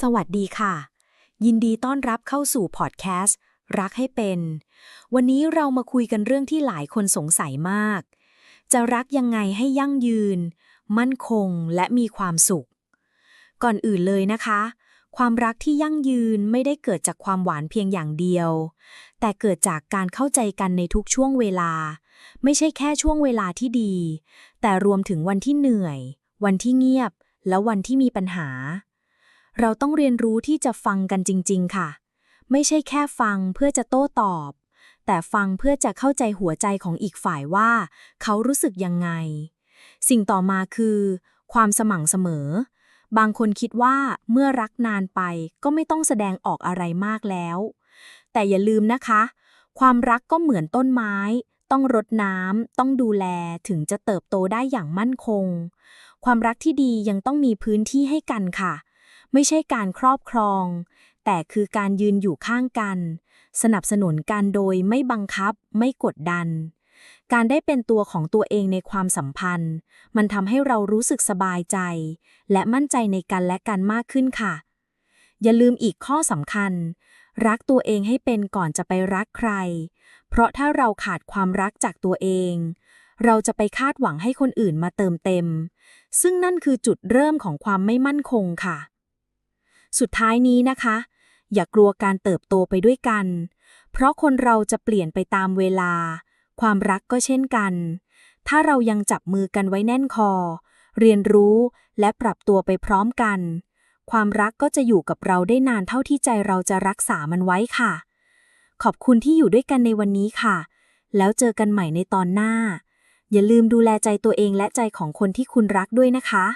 สวัสดีค่ะ ยินดีต้อนรับเข้าสู่พอดแคสต์รักให้เป็น วันนี้เรามาคุยกันเรื่องที่หลายคนสงสัยมาก จะรักยังไงให้ยั่งยืน มั่นคงและมีความสุข ก่อนอื่นเลยนะคะ ความรักที่ยั่งยืนไม่ได้เกิดจากความหวานเพียงอย่างเดียว แต่เกิดจากการเข้าใจกันในทุกช่วงเวลา ไม่ใช่แค่ช่วงเวลาที่ดี แต่รวมถึงวันที่เหนื่อย วันที่เงียบ และวันที่มีปัญหา เราต้องเรียนรู้ที่จะฟังกันจริง ๆ ค่ะ ไม่ใช่แค่ฟังเพื่อจะโต้ตอบ แต่ฟังเพื่อจะเข้าใจหัวใจของอีกฝ่ายว่า เขารู้สึกยังไง สิ่งต่อมาคือ ความสม่ำเสมอ บางคนคิดว่าเมื่อรักนานไปก็ไม่ต้องแสดงออกอะไรมากแล้ว แต่อย่าลืมนะคะ ความรักก็เหมือนต้นไม้ต้องรดน้ำ ต้องดูแลถึงจะเติบโตได้อย่างมั่นคง ความรักที่ดียังต้องมีพื้นที่ให้กันค่ะ ไม่ใช่การครอบครอง แต่คือการยืนอยู่ข้างกัน สนับสนุนกันโดยไม่บังคับ ไม่กดดัน การได้เป็นตัวของตัวเองในความสัมพันธ์ มันทำให้เรารู้สึกสบายใจ และมั่นใจในกันและกันมากขึ้นค่ะ อย่าลืมอีกข้อสำคัญ รักตัวเองให้เป็นก่อนจะไปรักใคร เพราะถ้าเราขาดความรักจากตัวเองเราจะไปคาดหวังให้คนอื่นมาเติมเต็ม ซึ่งนั่นคือจุดเริ่มของความไม่มั่นคงค่ะ สุดท้ายนี้นะคะ อย่ากลัวการเติบโตไปด้วยกัน เพราะคนเราจะเปลี่ยนไปตามเวลา ความรักก็เช่นกัน ถ้าเรายังจับมือกันไว้แน่นคอ เรียนรู้และปรับตัวไปพร้อมกัน ความรักก็จะอยู่กับเราได้นานเท่าที่ใจเราจะรักษามันไว้ค่ะ ขอบคุณที่อยู่ด้วยกันในวันนี้ค่ะ แล้วเจอกันใหม่ในตอนหน้า อย่าลืมดูแลใจตัวเองและใจของคนที่คุณรักด้วยนะคะ